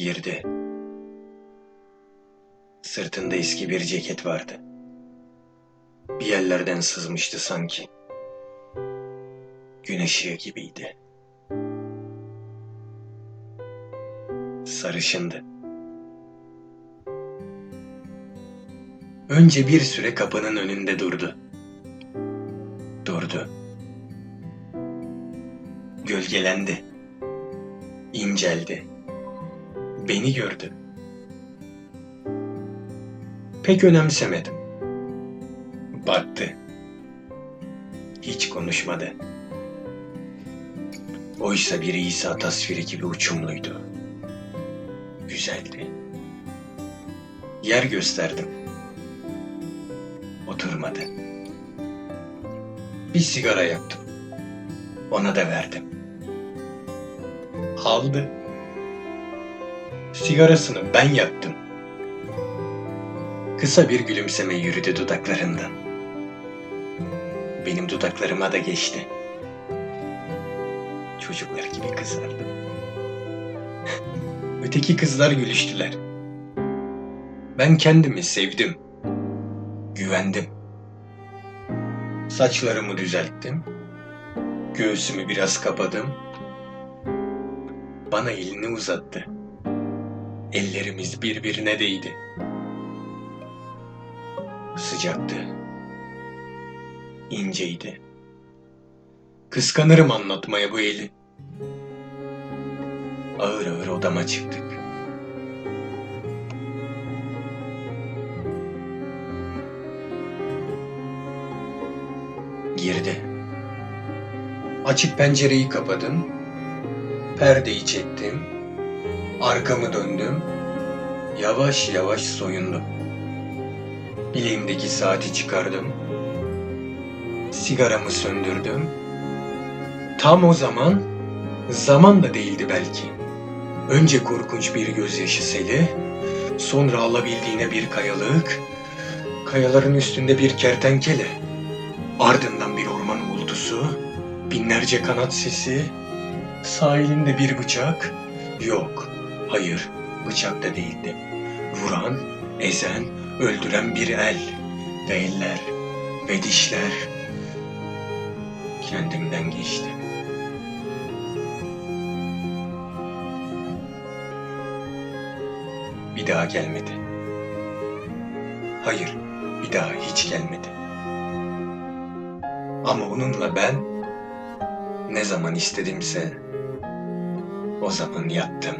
Girdi. Sırtında eski bir ceket vardı. Bir yerlerden sızmıştı sanki. Gün gibiydi. Sarışındı. Önce bir süre kapının önünde durdu. Durdu. Gölgelendi. İnceldi. Beni gördü. Pek önemsemedim. Baktı. Hiç konuşmadı. Oysa bir İsa tasviri gibi uçumluydu. Güzeldi. Yer gösterdim. Oturmadı. Bir sigara yaktım. Ona da verdim. Aldı. Sigarasını ben yaktım. Kısa bir gülümseme yürüdü dudaklarından. Benim dudaklarıma da geçti. Çocuklar gibi kızardım. Öteki kızlar gülüştüler. Ben kendimi sevdim. Güvendim. Saçlarımı düzelttim. Göğsümü biraz kapadım. Bana elini uzattı. Ellerimiz birbirine değdi. Sıcaktı. İnceydi. Kıskanırım anlatmaya bu eli. Ağır ağır odama çıktık. Girdi. Açık pencereyi kapadım. Perdeyi çektim. Arkamı döndüm. Yavaş yavaş soyundum. Bileğimdeki saati çıkardım. Sigaramı söndürdüm. Tam o zaman, zaman da değildi belki. Önce korkunç bir gözyaşı seli, sonra alabildiğine bir kayalık, kayaların üstünde bir kertenkele, ardından bir orman uğultusu, binlerce kanat sesi, sahilinde bir bıçak, yok, hayır, bıçak da değildi. Vuran, ezen, öldüren bir el ve eller ve dişler kendimden geçti. Bir daha gelmedi. Hayır, bir daha hiç gelmedi. Ama onunla ben ne zaman istedimse o zaman yattım.